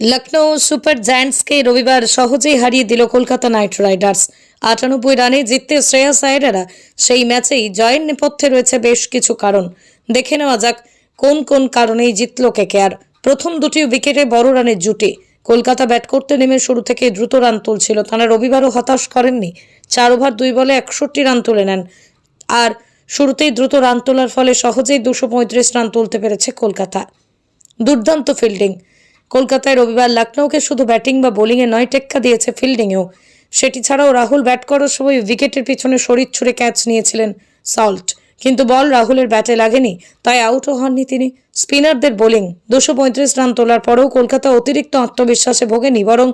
Lucknow super জায়ান্টসকে রবিবার সহজেই হারিয়ে দিল কলকাতা নাইট রাইডার্স। আটানব্বই রানে জিততে শ্রেয়াস আয়ারেরা সেই ম্যাচেই জয়ের নেপথ্যে রয়েছে বেশ কিছু কারণ। দেখে নেওয়া যাক কোন কোন কারণেই জিতল কেকেআর। প্রথম দুটি উইকেটে বড় রানের জুটি। কলকাতা ব্যাট করতে নেমে শুরু থেকে দ্রুত রান তুলছিল। তারা রবিবারও হতাশ করেননি। চার ওভার, দুই বলে একষট্টি রান তুলে নেন। আর শুরুতেই দ্রুত রান তোলার ফলে সহজেই দুশো রান তুলতে পেরেছে কলকাতা। দুর্দান্ত ফিল্ডিং। কলকাতায় রবিবার লখনৌকে শুধু ব্যাটিং বা বোলিংয়ে নয়, টেক্কা দিয়েছে ফিল্ডিংয়েও। সেটি ছাড়াও রাহুল ব্যাট করার সময় উইকেটের পিছনে শরীর ছুঁড়ে ক্যাচ নিয়েছিলেন সল্ট। কিন্তু বল রাহুলের ব্যাটে লাগেনি, তাই আউটও হননি তিনি। স্পিনারদের বোলিং, দুশো পঁয়ত্রিশ রান তোলার পরেও কলকাতা অতিরিক্ত আত্মবিশ্বাসে ভোগেনি, বরং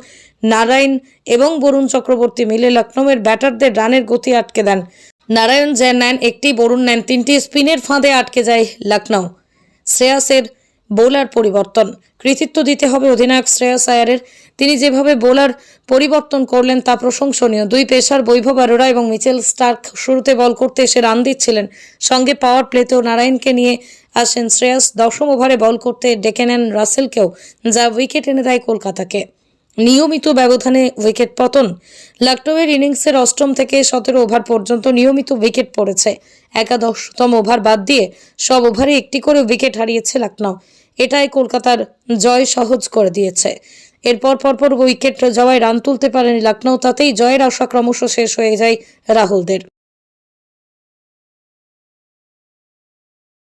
নারায়ণ এবং বরুণ চক্রবর্তী মিলে লখনৌয়ের ব্যাটারদের রানের গতি আটকে দেন। নারায়ণ যে নেন একটি, বরুণ নেন তিনটি, স্পিনের ফাঁদে আটকে যায় লখনৌ শ্রেয়াসের বোলার পরিবর্তন। কৃতিত্ব দিতে হবে অধিনায়ক শ্রেয়াস আয়ারের। তিনি যেভাবে বোলার পরিবর্তন করলেন তা প্রশংসনীয়। দুই পেশার বৈভব আরোরা এবং মিচেল স্টার্ক শুরুতে বল করতে এসে রান দিচ্ছিলেন। সঙ্গে পাওয়ার প্লেতেও নারায়ণকে নিয়ে আসেন শ্রেয়াস। দশম ওভারে বল করতে ডেকে নেন রাসেলকেও, যা উইকেট এনে দেয় কলকাতাকে। নিয়মিত ব্যবধানে উইকেট পতন। লখনৌয়ের ইনিংসের অষ্টম থেকে সতেরো ওভার পর্যন্ত নিয়মিত উইকেট পড়েছে। একাদশতম ওভার বাদ দিয়ে সব ওভারে একটি করে উইকেট হারিয়েছে লখনৌ এটাই কলকাতার জয় সহজ করে দিয়েছে। এরপর পরপর উইকেট জবায় রান তুলতে পারেনি লখনৌ তাতেই জয়ের আশা ক্রমশ শেষ হয়ে যায় রাহুলদের।